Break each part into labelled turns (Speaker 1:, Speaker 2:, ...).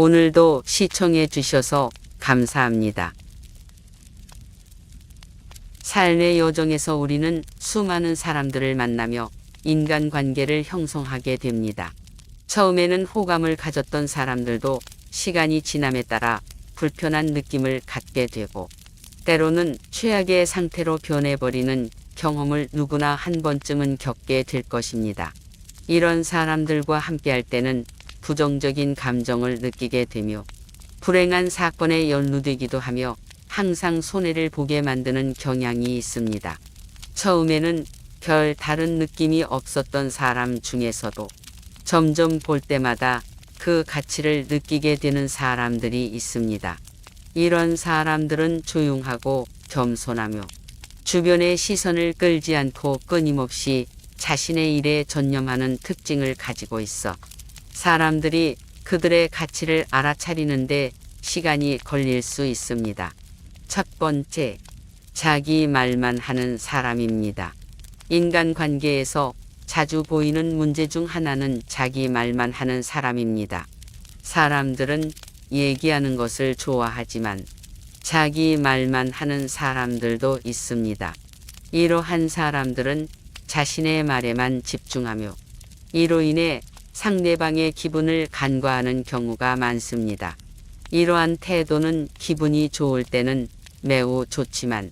Speaker 1: 오늘도 시청해 주셔서 감사합니다. 삶의 여정에서 우리는 수많은 사람들을 만나며 인간관계를 형성하게 됩니다. 처음에는 호감을 가졌던 사람들도 시간이 지남에 따라 불편한 느낌을 갖게 되고 때로는 최악의 상태로 변해버리는 경험을 누구나 한 번쯤은 겪게 될 것입니다. 이런 사람들과 함께할 때는 부정적인 감정을 느끼게 되며 불행한 사건에 연루되기도 하며 항상 손해를 보게 만드는 경향이 있습니다. 처음에는 별 다른 느낌이 없었던 사람 중에서도 점점 볼 때마다 그 가치를 느끼게 되는 사람들이 있습니다. 이런 사람들은 조용하고 겸손하며 주변의 시선을 끌지 않고 끊임없이 자신의 일에 전념하는 특징을 가지고 있어 사람들이 그들의 가치를 알아차리는데 시간이 걸릴 수 있습니다. 첫 번째, 자기 말만 하는 사람입니다. 인간관계에서 자주 보이는 문제 중 하나는 자기 말만 하는 사람입니다. 사람들은 얘기하는 것을 좋아하지만 자기 말만 하는 사람들도 있습니다. 이러한 사람들은 자신의 말에만 집중하며 이로 인해 상대방의 기분을 간과하는 경우가 많습니다. 이러한 태도는 기분이 좋을 때는 매우 좋지만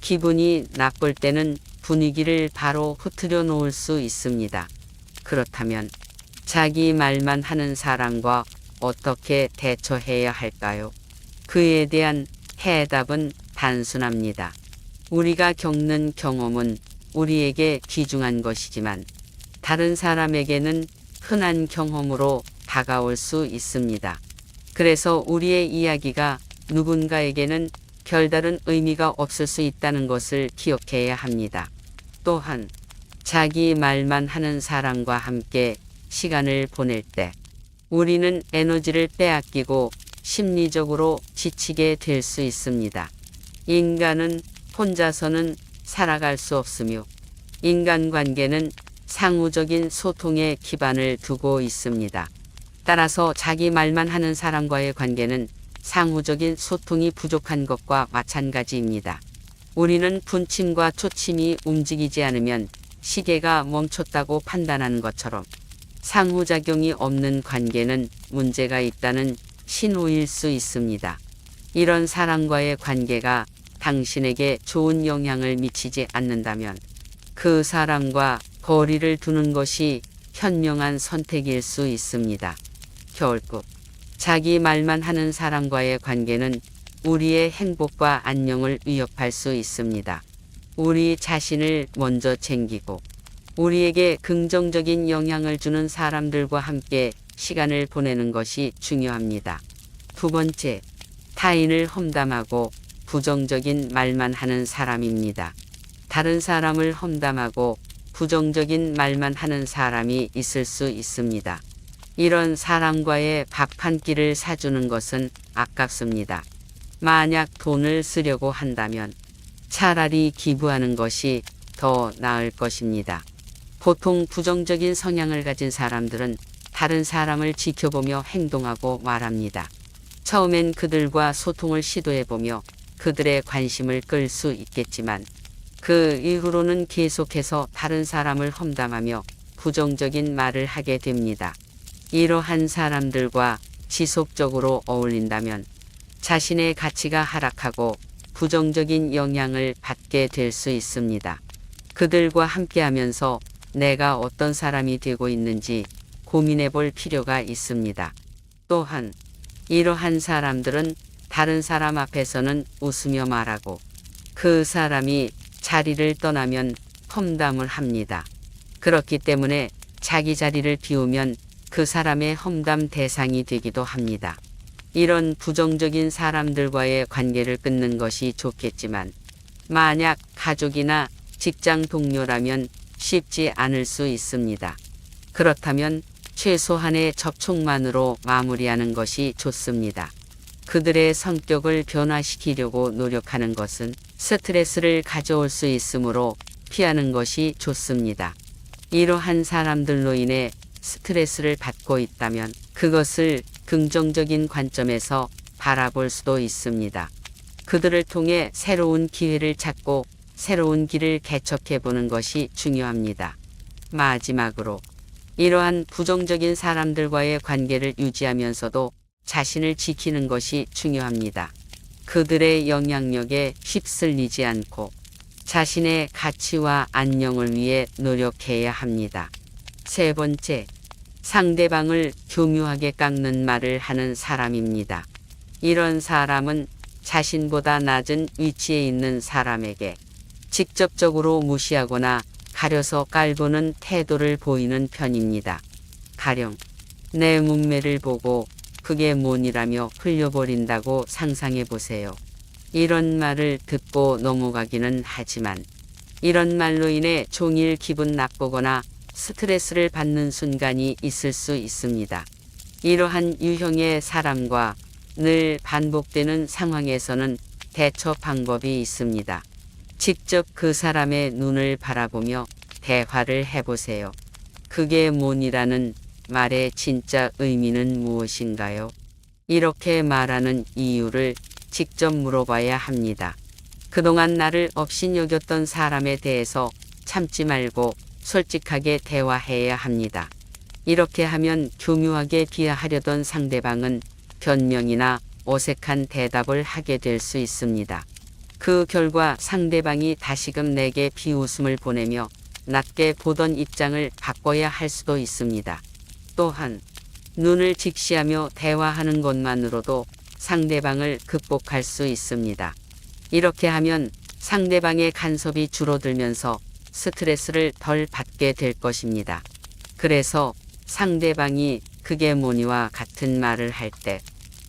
Speaker 1: 기분이 나쁠 때는 분위기를 바로 흐트려 놓을 수 있습니다. 그렇다면 자기 말만 하는 사람과 어떻게 대처해야 할까요? 그에 대한 해답은 단순합니다. 우리가 겪는 경험은 우리에게 귀중한 것이지만 다른 사람에게는 흔한 경험으로 다가올 수 있습니다. 그래서 우리의 이야기가 누군가에게는 별다른 의미가 없을 수 있다는 것을 기억해야 합니다. 또한 자기 말만 하는 사람과 함께 시간을 보낼 때 우리는 에너지를 빼앗기고 심리적으로 지치게 될 수 있습니다. 인간은 혼자서는 살아갈 수 없으며 인간관계는 상호적인 소통에 기반을 두고 있습니다. 따라서 자기 말만 하는 사람과의 관계는 상호적인 소통이 부족한 것과 마찬가지입니다. 우리는 분침과 초침이 움직이지 않으면 시계가 멈췄다고 판단하는 것처럼 상호작용이 없는 관계는 문제가 있다는 신호일 수 있습니다. 이런 사람과의 관계가 당신에게 좋은 영향을 미치지 않는다면 그 사람과 거리를 두는 것이 현명한 선택일 수 있습니다. 결국 자기 말만 하는 사람과의 관계는 우리의 행복과 안녕을 위협할 수 있습니다. 우리 자신을 먼저 챙기고 우리에게 긍정적인 영향을 주는 사람들과 함께 시간을 보내는 것이 중요합니다. 두 번째, 타인을 험담하고 부정적인 말만 하는 사람입니다. 다른 사람을 험담하고 부정적인 말만 하는 사람이 있을 수 있습니다. 이런 사람과의 밥 한 끼를 사주는 것은 아깝습니다. 만약 돈을 쓰려고 한다면 차라리 기부하는 것이 더 나을 것입니다. 보통 부정적인 성향을 가진 사람들은 다른 사람을 지켜보며 행동하고 말합니다. 처음엔 그들과 소통을 시도해보며 그들의 관심을 끌 수 있겠지만 그 이후로는 계속해서 다른 사람을 험담하며 부정적인 말을 하게 됩니다. 이러한 사람들과 지속적으로 어울린다면 자신의 가치가 하락하고 부정적인 영향을 받게 될 수 있습니다. 그들과 함께하면서 내가 어떤 사람이 되고 있는지 고민해 볼 필요가 있습니다. 또한 이러한 사람들은 다른 사람 앞에서는 웃으며 말하고 그 사람이 자리를 떠나면 험담을 합니다. 그렇기 때문에 자기 자리를 비우면 그 사람의 험담 대상이 되기도 합니다. 이런 부정적인 사람들과의 관계를 끊는 것이 좋겠지만 만약 가족이나 직장 동료라면 쉽지 않을 수 있습니다. 그렇다면 최소한의 접촉만으로 마무리하는 것이 좋습니다. 그들의 성격을 변화시키려고 노력하는 것은 스트레스를 가져올 수 있으므로 피하는 것이 좋습니다. 이러한 사람들로 인해 스트레스를 받고 있다면 그것을 긍정적인 관점에서 바라볼 수도 있습니다. 그들을 통해 새로운 기회를 찾고 새로운 길을 개척해 보는 것이 중요합니다. 마지막으로 이러한 부정적인 사람들과의 관계를 유지하면서도 자신을 지키는 것이 중요합니다. 그들의 영향력에 휩쓸리지 않고 자신의 가치와 안녕을 위해 노력해야 합니다. 세 번째, 상대방을 교묘하게 깎는 말을 하는 사람입니다. 이런 사람은 자신보다 낮은 위치에 있는 사람에게 직접적으로 무시하거나 가려서 깔보는 태도를 보이는 편입니다. 가령 내 문매를 보고 그게 뭔이라며 흘려버린다고 상상해 보세요. 이런 말을 듣고 넘어가기는 하지만 이런 말로 인해 종일 기분 나쁘거나 스트레스를 받는 순간이 있을 수 있습니다. 이러한 유형의 사람과 늘 반복되는 상황에서는 대처 방법이 있습니다. 직접 그 사람의 눈을 바라보며 대화를 해보세요. 그게 뭔이라는 말의 진짜 의미는 무엇인가요? 이렇게 말하는 이유를 직접 물어봐야 합니다. 그동안 나를 업신여겼던 사람에 대해서 참지 말고 솔직하게 대화해야 합니다. 이렇게 하면 교묘하게 비하하려던 상대방은 변명이나 어색한 대답을 하게 될 수 있습니다. 그 결과 상대방이 다시금 내게 비웃음을 보내며 낮게 보던 입장을 바꿔야 할 수도 있습니다. 또한 눈을 직시하며 대화하는 것만으로도 상대방을 극복할 수 있습니다. 이렇게 하면 상대방의 간섭이 줄어들면서 스트레스를 덜 받게 될 것입니다. 그래서 상대방이 그게 뭐니와 같은 말을 할 때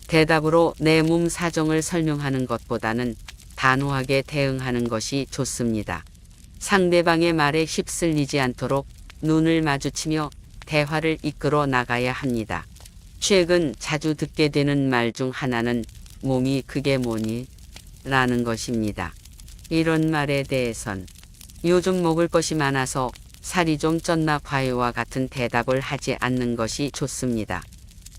Speaker 1: 대답으로 내 몸 사정을 설명하는 것보다는 단호하게 대응하는 것이 좋습니다. 상대방의 말에 휩쓸리지 않도록 눈을 마주치며 대화를 이끌어 나가야 합니다. 최근 자주 듣게 되는 말 중 하나는 몸이 그게 뭐니? 라는 것입니다. 이런 말에 대해선 요즘 먹을 것이 많아서 살이 좀 쪘나 봐요와 같은 대답을 하지 않는 것이 좋습니다.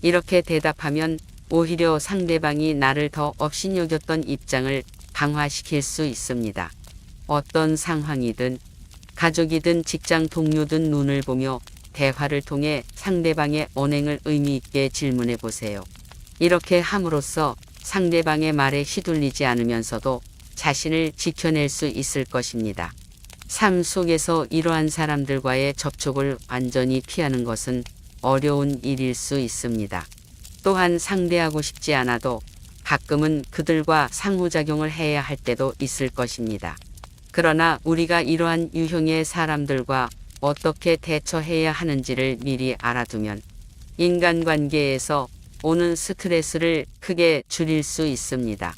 Speaker 1: 이렇게 대답하면 오히려 상대방이 나를 더 업신여겼던 입장을 강화시킬 수 있습니다. 어떤 상황이든 가족이든 직장 동료든 눈을 보며 대화를 통해 상대방의 언행을 의미 있게 질문해 보세요. 이렇게 함으로써 상대방의 말에 휘둘리지 않으면서도 자신을 지켜낼 수 있을 것입니다. 삶 속에서 이러한 사람들과의 접촉을 완전히 피하는 것은 어려운 일일 수 있습니다. 또한 상대하고 싶지 않아도 가끔은 그들과 상호작용을 해야 할 때도 있을 것입니다. 그러나 우리가 이러한 유형의 사람들과 어떻게 대처해야 하는지를 미리 알아두면 인간관계에서 오는 스트레스를 크게 줄일 수 있습니다.